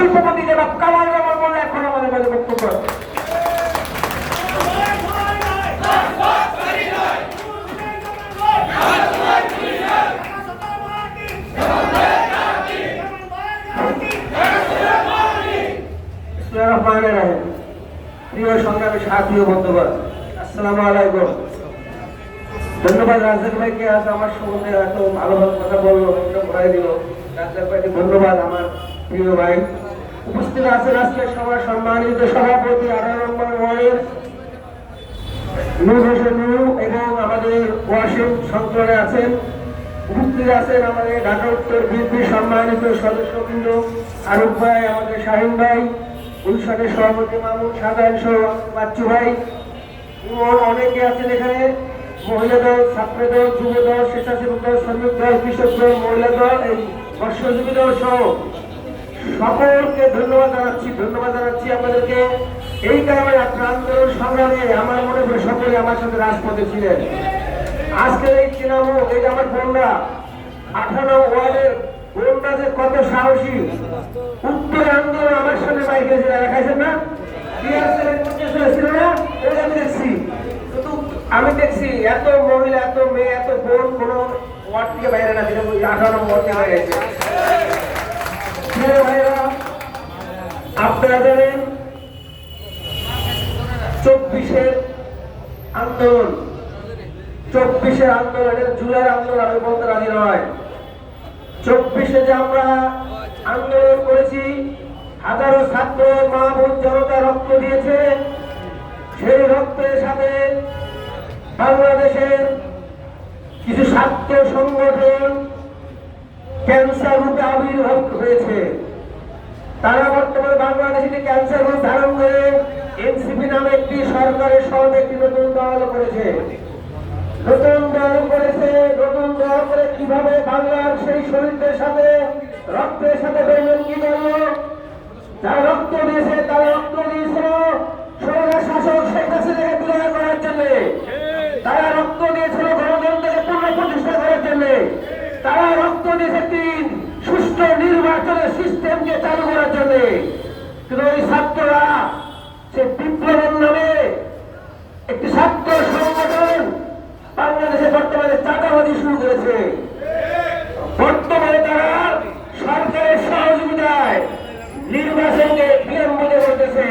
শিল্পপতি জনাব কামাল জামাল মোল্লা এখন আমাদের বক্তব্য ধন্যবাদ ভাইকে, আজ আমার সম্বন্ধে এত ভালো ভালো কথা বলল ধন্যবাদ আমার প্রিয় ভাই। উপস্থিত আছেন আজকে সবার সম্মানিত সভাপতি এবং আমাদের আছেন। উপস্থিত আছেন আমাদের ঢাকা উত্তর সম্মানিত সদস্যবৃন্দ আরুফ ভাই, আমাদের শাহিন ভাই সভাপতি মামুন সাধারণ সহ বাচ্চু ভাই অনেকে আছেন এখানে। মহিলা দল, ছাত্র দল, যুব দল, স্বেচ্ছাসেবক দল, শ্রমিক দল, কৃষক দল, মহিলা দল, এই মৎস্যজীবী দল সহ সকলকে ধন্যবাদ জানাচ্ছি ধন্যবাদ জানাচ্ছি আপনাদেরকে। এই কারণে আপনার আন্দোলন সংগ্রামে আমার মনে করে সকলে আমার সাথে রাজপথে ছিলেন। আজকের এই তৃণমূল, এই আমার বোনরা আঠারো ওয়ার্ডের বোনরা যে কত সাহসী, উত্তর আন্দোলন আমার সামনে বাইকে ছিল দেখাইছেন না? আমি দেখছি। শুধু আমি দেখছি এত মহিলা, এত মেয়ে, এত বোন কোনো ওয়ার্ড থেকে বাইরে না যেটা আঠারো ওয়ার্ড থেকে গেছে। আপনারা জানেন চব্বিশের আন্দোলন, চব্বিশের আন্দোলনের জুলাই আন্দোলন বলতে রাজি নয়। চব্বিশে যে আমরা আন্দোলন করেছি, হাজারো ছাত্র মা জনতা রক্ত দিয়েছে। সেই রক্তের সাথে বাংলাদেশের কিছু ছাত্র সংগঠন ক্যান্সার রূপে আবির্ভাব হয়েছে। তারা বর্তমানে বাংলাদেশে ক্যান্সার রূপ ধারণ করে এনসিপি নামে একটি সরকারের সহজে একটি নতুন দল করেছে। নতুন দল করেছে, নতুন দল করে কীভাবে বাংলার সেই শহীদদের সাথে, রক্তের সাথে কি করল? যারা রক্ত দিয়েছে, তারা রক্ত দিয়েছিল সরকার শাসক শেখ হাসিনাকে বিদায় করার জন্য। তারা রক্ত দিয়েছিল গণতন্ত্রকে পুনঃ প্রতিষ্ঠা করার জন্য। তারা রক্ত দিয়েছে তিন নির্বাচনের সিস্টেমকে চালু করার জন্য কিন্তু ওই ছাত্ররা সে বিপ্লবের নামে একটি ছাত্র সংগঠন বাংলাদেশে বর্তমানে চাঁদাবাজি শুরু করেছে বর্তমানে তারা সরকারের সহযোগিতায় নির্বাচনকে বিলম্বনে করতেছে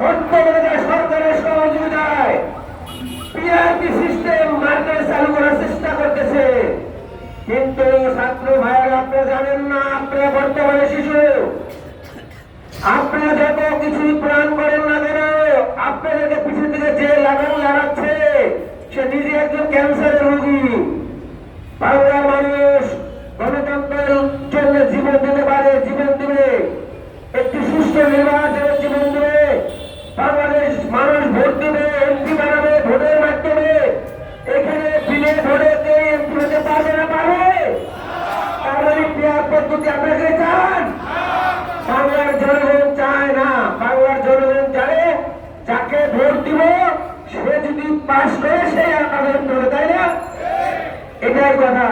বর্তমানে তারা সরকারের সহযোগিতায় পিআরপি সিস্টেম মার্কেট চালু করার চেষ্টা করতেছে কিন্তু ছাত্র ভাইয়েরা আপনারা জানেন না আপনারা বর্তমানে শিশু আপনারা যত কিছুই প্রাণ করেন না কেন? আপনাদেরকে পিছন থেকে যে লাগানো লাগাচ্ছে সে নিজে একজন ক্যান্সারের রোগী। বাংলার মানুষ গণতন্ত্রের জন্য জীবন দিতে পারে, জীবন দিবে। একটি সুস্থ নির্বাচনের জীবন দিবে বাংলাদেশ মানুষ ভোট দেবে এমপি বানাবে ভোটের মাধ্যমে এখানে বিলে ভোটে এমপি হতে পারবে না পারে তার মানে পেয়ার পদ্ধতি আপনাকে চান বাংলার জনগণ চায় না বাংলার জনগণ চায় যাকে ভোট দিব সে যদি পাশ করে সে আমাদের করে তাই না? এটাই কথা।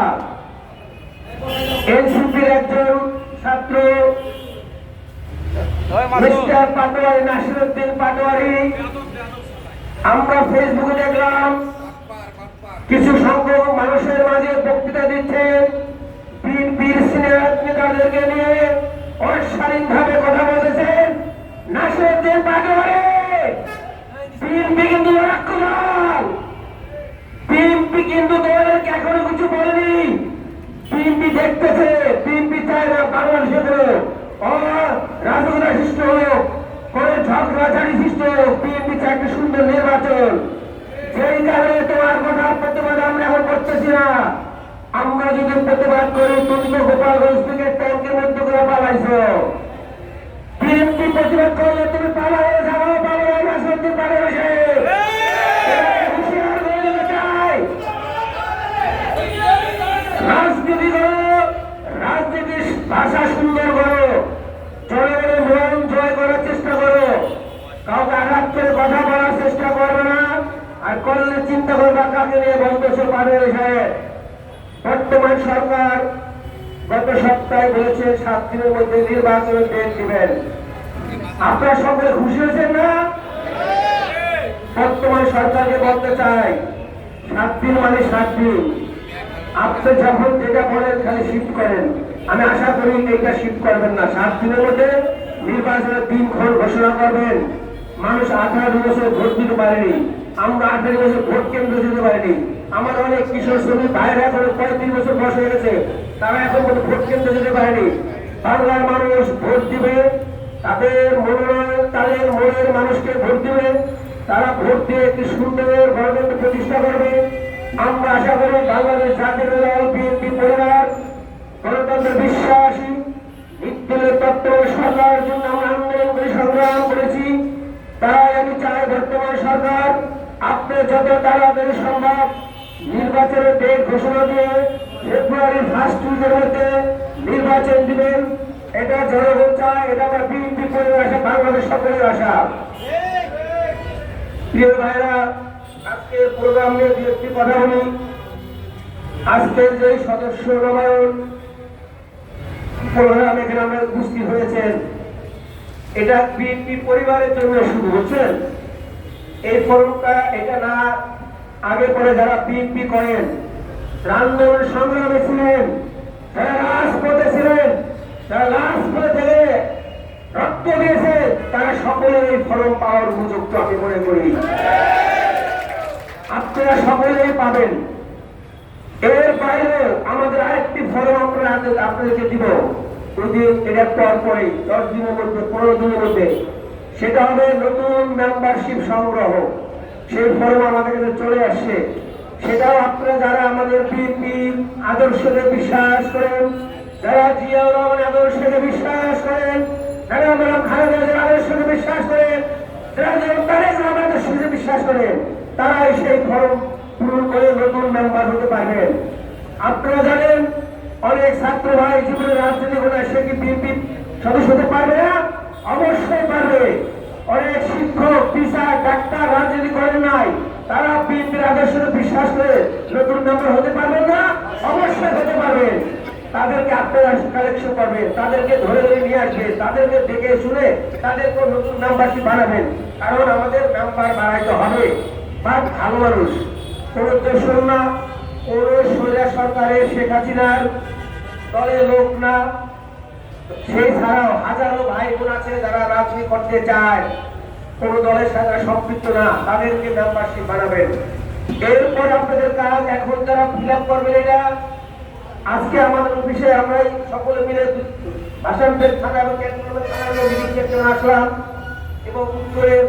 এনসিপির একজন ছাত্র মিস্টার পাটোয়ারি নাসিরুদ্দিন পাটোয়ারি। আমরা ফেসবুকে দেখলাম কিছু সংখ্যক মানুষের মাঝে বক্তৃতা দিচ্ছেন। বিএনপির সিনিয়র নেতাদেরকে নিয়ে অস্বাধীন ভাবে কথা বলেছেন নাসিরুদ্দিন পাটোয়ারি বিএনপি কিন্তু রাক্ষসাল বিএনপি কিন্তু তোমাদেরকে এখনও কিছু বলেনি বিএনপি দেখতেছে, বিএনপি চায় না বাংলাদেশে কোনো রাজকতা সৃষ্টি হোক, কোন ঝগড়াঝাড়ি সৃষ্টি হোক, বিএনপি চায় একটা সুন্দর নির্বাচন। সেই কারণে তোমার কথা প্রতিবাদ আমরা এখন করতেছি না। আমরা যদি প্রতিবাদ করি, তুমি তো গোপালগঞ্জ থেকে ট্যাঙ্কের মধ্যে করে পালাইছো। বিএনপি প্রতিবাদ করলে তুমি পালাই যাব পালাই রাজনীতি পারে বসে হুঁশিয়ার হয়ে যেতে চাই রাজনীতি করো রাজনীতির ভাষা সুন্দর করো জনগণের মন জয় করার চেষ্টা করো কাউকে কথা বলার চেষ্টা করবে না। আর করলে চিন্তা করবা কাকে নিয়ে বলতেছো পারে সাহেব। বর্তমান সরকার গত সপ্তাহে বলেছেন সাত দিনের মধ্যে নির্বাচনের ডেট দিবেন। আপনারা সকলে খুশি হয়েছেন না? বর্তমান সরকারকে বলতে চাই, সাত দিন মানে সাত দিন। আপনি যখন যেটা বলেন খালি শিফট করেন। আমি আশা করি এটা শিফট করবেন না। সাত দিনের মধ্যে নির্বাচনের দিনক্ষণ ঘোষণা করবেন। মানুষ আঠারো বছর ভোট দিতে পারেনি। আমরা আঠারো বছর ভোট কেন্দ্র দিতে পারিনি। আমার অনেক কিশোর শ্রমিক বাইরে এখন পঁয়ত্রিশ বছর বয়স হয়ে গেছে। তারা এখন পর্যন্ত ভোট কেন্দ্র দিতে পারেনি। বাংলার মানুষ ভোট দিবে, তাদের মনোনয়ন, তাদের মনের মানুষকে ভোট দিবে। তারা ভোট দিয়ে একটি সুন্দর গণতন্ত্র প্রতিষ্ঠা করবে। আমরা আশা করি বাংলাদেশ জাতীয় দল, বিএনপি পরিবার গণতন্ত্রের বিশ্বাসী নিত্যলের তত্ত্ব সরকারের জন্য আমরা আন্দোলন করে সংগ্রাম করেছি তাই আমি চাই বর্তমান সরকার, আপনি যত তাড়াতাড়ি সম্ভব নির্বাচনের ডেট ঘোষণা দিয়ে ফেব্রুয়ারি ফার্স্ট উইকের মধ্যে নির্বাচন দিবেন। এটা জনগণ চায় এটা আমার বিএনপি পরিবার আশা বাংলাদেশ সকলের আশা। প্রিয় ভাইরা, আজকে প্রোগ্রাম নিয়ে দু একটি কথা বলি। আজকের যে সদস্য নবায়ন প্রোগ্রাম এখানে আমরা উপস্থিত হয়েছেন, এটা বিএনপি পরিবারের জন্য শুরু হচ্ছেন এই ফর্মটা এটা না, আগে পরে যারা বিএনপি করেন আন্দোলন সংগ্রামে ছিলেন রাজপথে ছিলেন রাজপথে রক্ত দিয়েছে, তারা এই ফরম পাওয়ার আমি মনে করি। আপনারা সকলেই পাবেন। এর বাইরে আমাদের আরেকটি ফরম আমরা আপনাদের- আপনাদেরকে দিব। ওই যে এটা পর পরে দশ দিনের মধ্যে, পনেরো দিনের মধ্যে। সেটা হবে নতুন মেম্বারশিপ সংগ্রহ। সেই ফর্ম আমাদের কাছে চলে আসছে। সেটাও আপনারা যারা আমাদের বিএনপি আদর্শকে বিশ্বাস করেন, যারা জিয়াউর রহমান আদর্শকে বিশ্বাস করেন, যারা আদর্শকে বিশ্বাস করেন, যারা তারেক বিশ্বাস করেন ফর্ম পূরণ করে নতুন মেম্বার হতে পারবেন। আপনারা জানেন, অনেক ছাত্র ভাই জীবনে রাজনীতি করে সে কি বিএনপি সদস্য হতে পারবে না? অবশ্যই পারবে। অনেক শিক্ষক, টিচার, ডাক্তার রাজনীতি করেন নাই। তারা বিএনপির আদর্শে বিশ্বাস করে নতুন মেম্বার হতে পারবেন না, অবশ্যই হতে পারবেন তাদেরকে আপনারা কালেকশন করবেন তাদেরকে ধরে ধরে নিয়ে আসবেন তাদেরকে দেখে শুনে তাদেরকে নতুন মেম্বারশিপ বানাবেন কারণ আমাদের মেম্বার বাড়াইতে হবে। বা ভালো মানুষ। কোন দেশের না কোন সোজা সরকারের শেখ হাসিনার দলের লোক না। সেই ছাড়াও হাজারো ভাই বোন আছে যারা রাজনীতি করতে চায়। কোন দলের সাথে সম্পৃক্ত না, তাদেরকে মেম্বারশিপ বানাবেন। এরপর আপনাদের কাজ, এখন যারা ফিল আপ করবেন এটা, আজকে আমাদের অফিসে আমরা সকলে মিলে আসাম থানা এবং ক্যান্টনমেন্ট থানা মিটিং আসলাম এবং উত্তরের